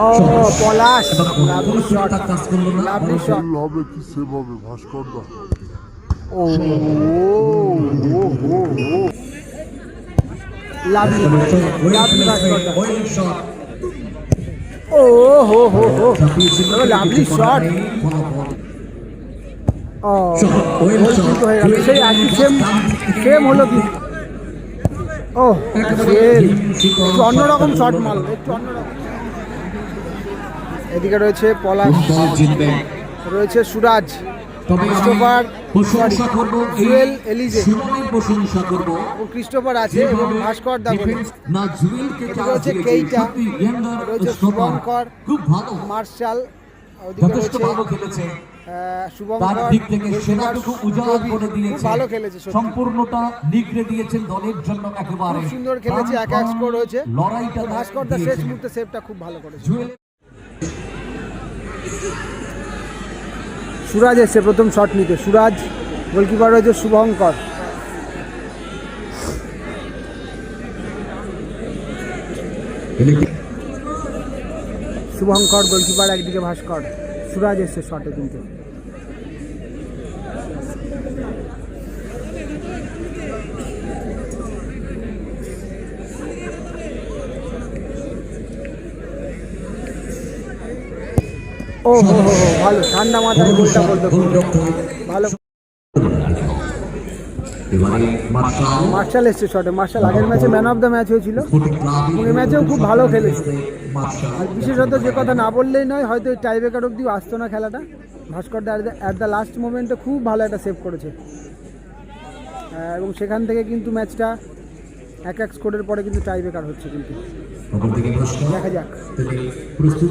ও পলাশ। এবং lovely shot. তার কাজ করল না। Lovely shot. ফুল হবে কি সেভাবে ভাস্কর দা? ও ও ও ও লাভলি লাভলি ভাস্করদা ওয়েল শট। ও হো হো হো। Lovely shot. ও ওয়েল গোল শট। কিন্তু গেল। সেই একই সেম সেম হলো কি ও একটু অন্যরকম শট মারল একটু অন্যরকম। এদিকে রয়েছে পলাশ রয়েছে সুরাজ ক্রিস্টোফার প্রশংসা করব জুয়েল এলিজে। সুমনের প্রশংসা করব। ও ক্রিস্টোফার আছে এবং ভাস্কর দা না চান্স রয়েছে কেইটা, রয়েছে শুভঙ্কর, খুব ভালো। মার্শাল যথেষ্ট ভালো খেলেছে। তার দিক থেকে সেনাটুকু উজাড় করে দিয়েছে। ভালো খেলেছে সম্পূর্ণটা নিগড়ে দিয়েছেন দলের জন্য একেবারে। সুন্দর খেলেছে এক এক স্কোর হয়েছে লড়াইটা ভাস্কর দা শেষ মুহূর্তে সেভটা খুব ভালো করেছে। সুরাজ এসছে প্রথম শট নিতে। সুরাজ গোলকিপার রয়েছে শুভঙ্কর। শুভঙ্কর গোলকিপার একদিকে ভাস্কর। সুরাজ এসছে শটে কিন্তু। ও হো হো ভালো ঠান্ডা মাথায় গোলটা বলতে ভালো। মার্শাল। এসছে শটে মার্শাল আগের ম্যাচে ম্যান অফ দ্য ম্যাচ হয়েছিল। এবং এই ম্যাচেও খুব ভালো খেলেছে। আর বিশেষত যে কথা না বললেই নয় হয়তো এই টাইব্রেকার অবধিও আসতো না খেলাটা। ভাস্কর দা অ্যাট দ্য লাস্ট মোমেন্টে খুব ভালো একটা সেভ করেছে। এবং সেখান থেকে কিন্তু ম্যাচটা এক এক স্কোরের পরে কিন্তু টাইব্রেকার হচ্ছে কিন্তু। দেখা যাক। প্রস্তুত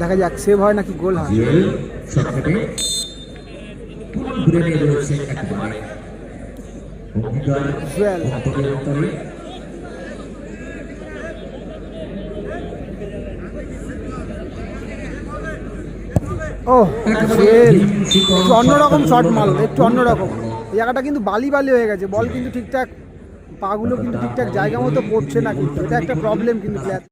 দেখা যাক সেভ হয় নাকি গোল হয়? ও একটু অন্যরকম শট মারল। একটু অন্যরকম জায়গাটা কিন্তু বালি বালি হয়ে গেছে বল কিন্তু ঠিকঠাক পাগুলো কিন্তু ঠিকঠাক জায়গা মতো পড়ছে না কিন্তু। এটা একটা প্রবলেম কিন্তু প্লেয়ার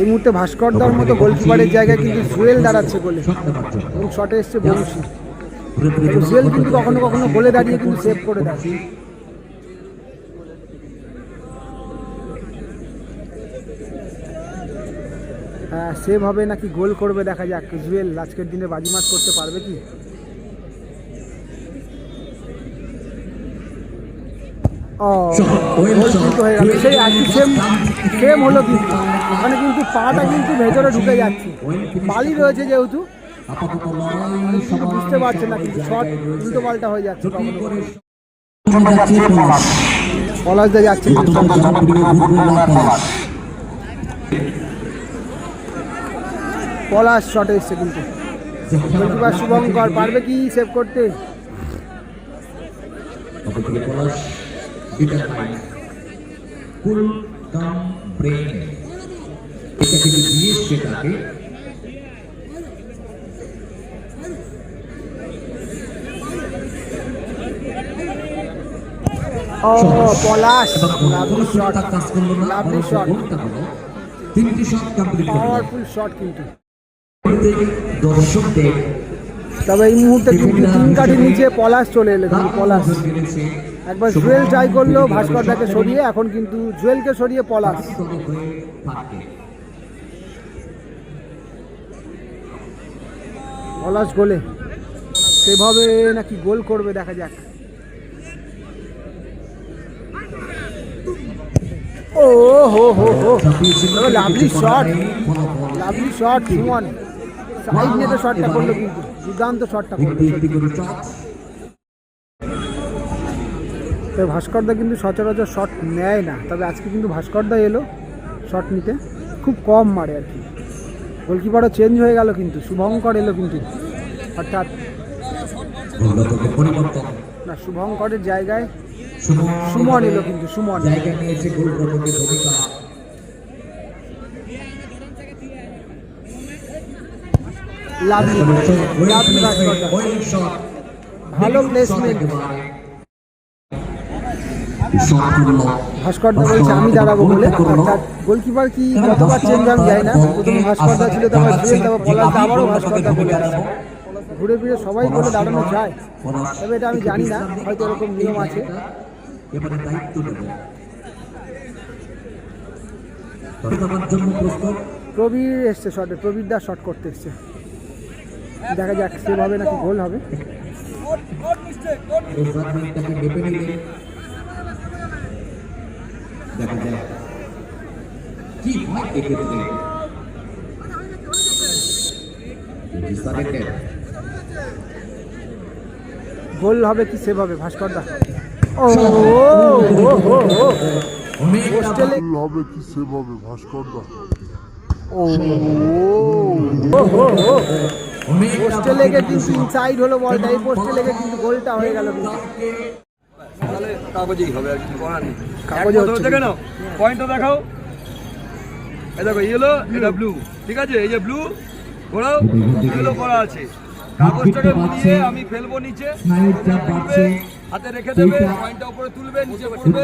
এই মুহূর্তে ভাস্কর দার মতো গোলকিপারের জায়গায় কিন্তু জুয়েল দাঁড়াচ্ছে গোলে। এবং শটে এসছে বংশী। জুয়েল কিন্তু কখনো কখনো গোলে দাঁড়িয়ে কিন্তু সেভ করে দেয়। হ্যাঁ সেভ হবে নাকি গোল করবে দেখা যাক। জুয়েল আজকের দিনে বাজিমাত করতে পারবে কি ও ওয়েল গোল শট কিন্তু হয়ে গেল। সেই একই সেম সেম হলো কিন্তু। ওখানে কিন্তু পাটা কিন্তু ভেতরে ঢুকে যাচ্ছে। বালি রয়েছে যেহেতু। সবার বুঝতে পারছে না কিন্তু শট উল্টো পাল্টা হয়ে যাচ্ছে যাচ্ছে পলাশ শটে এসছে কিন্তু। শুভঙ্কর পারবে কি সেভ করতে? পলাশ ডিটারমাইন্ড কুল কাম ব্রেন এটা কিন্তু দিয়ে সেটাকে? ও পলাশ। লাভলি শট কাজ করল না? লাভলি শট তিনটি শট কমপ্লিট করল। পাওয়ারফুল শট কিন্তু। দর্শকদের তবে এই মুহূর্তে তিন কাঠির নিচে পলাশ চলে এলো পলাশ। একবার জুয়েল ট্রাই করল ভাস্কর দাকে সরিয়ে, এখন কিন্তু জুয়েলকে সরিয়ে পলাশ। পলাশ গোলে। সেভাবে নাকি গোল করবে, দেখা যাক। ও, হো হো হো। Lovely shot lovely shot Suman. Side নিয়ে তো শটটা করল কিন্তু, দুর্দান্ত শটটা করল। তবে ভাস্করদা কিন্তু সচরাচর শট নেয় না। তবে আজকে কিন্তু ভাস্করদা এলো শট নিতে। খুব কম মারে আর কি। গোলকিপারও চেঞ্জ হয়ে গেল কিন্তু। শুভঙ্কর এলো কিন্তু। অর্থাৎ না শুভঙ্করের জায়গায় সুমন এলো কিন্তু সুমন। লাভলি লাভলি ভালো প্লেসমেন্ট ভাস্করদা বলছে, আমি দাঁড়াবো বলে। গোলকিপার কি কতবার চেঞ্জ আমি না। প্রথমে ভাস্করদা ছিল, তারপর জুয়েল তারপর পলাশ আবারও ভাস্করদা ঘুরে ফিরে সবাই বলে দাঁড়ানো যায়। তবে এটা আমি জানি না, হয়তো এরকম নিয়ম আছে। প্রবীর এসছে শটে প্রবীর দা শট করতে এসছে। দেখা যাক সেভ হবে নাকি গোল হবে এই ফ্রাগমেন্টটাকে মেপে নিলে দেখা যায় কি হয় এক্ষেত্রে গোল হবে কি সেভ হবে ভাস্কর দা ও ও, ও, ও, ও। পোস্টেলে ভুল হবে কি সেভাবে ভাস্কর দা ও ও, ও, ও। পোস্টে লেগে কিন্তু ইনসাইড হলো বলটা এই পোস্টে লেগে কিন্তু গোলটা হয়ে গেল কিন্তু কাগজেই হবে আর কিছু করার নেই কাগজে হচ্ছে কেন পয়েন্টটা দেখাও। এই দেখো ইয়েলো এটা ব্লু ঠিক আছে? এই যে ব্লু ঘোরাও। ইয়েলো করা আছে। কাগজটাকে মুড়িয়ে আমি ফেলব নিচে। হাতে রেখে দেবে পয়েন্টটা উপরে তুলবে নিচে পড়বে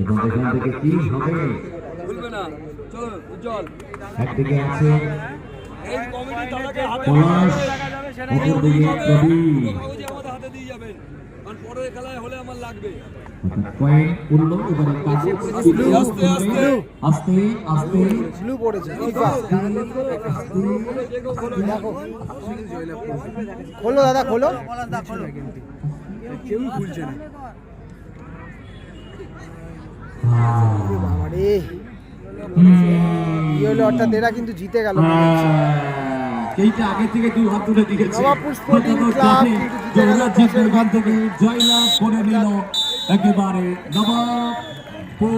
এবং এখান থেকে কি হবে? তুলবে না। চলো উজ্জ্বল। একদিকে আছে। এই কমিটি তাদেরকে হাতে পলাশ দেখা যাবে সেটা অপরদিকে প্রবীর কাগজে আমাদের হাতে দিয়ে যাবেন কারণ খেলায় হলে আমার লাগবে। পয়েন্ট উঠল এবারে কাগজ আস্তে আস্তে আস্তে আস্তে আস্তে ব্লু পড়েছে খোলো দাদা খোলো। কেউ খুলছে না। বাবারে। অর্থাৎ এরা কিন্তু জিতে গেল। এইটা আগে থেকে দুই হাত তুলে দিয়েছে। এখান থেকে জয়লাভ করে নিল। একেবারে নবাবপুর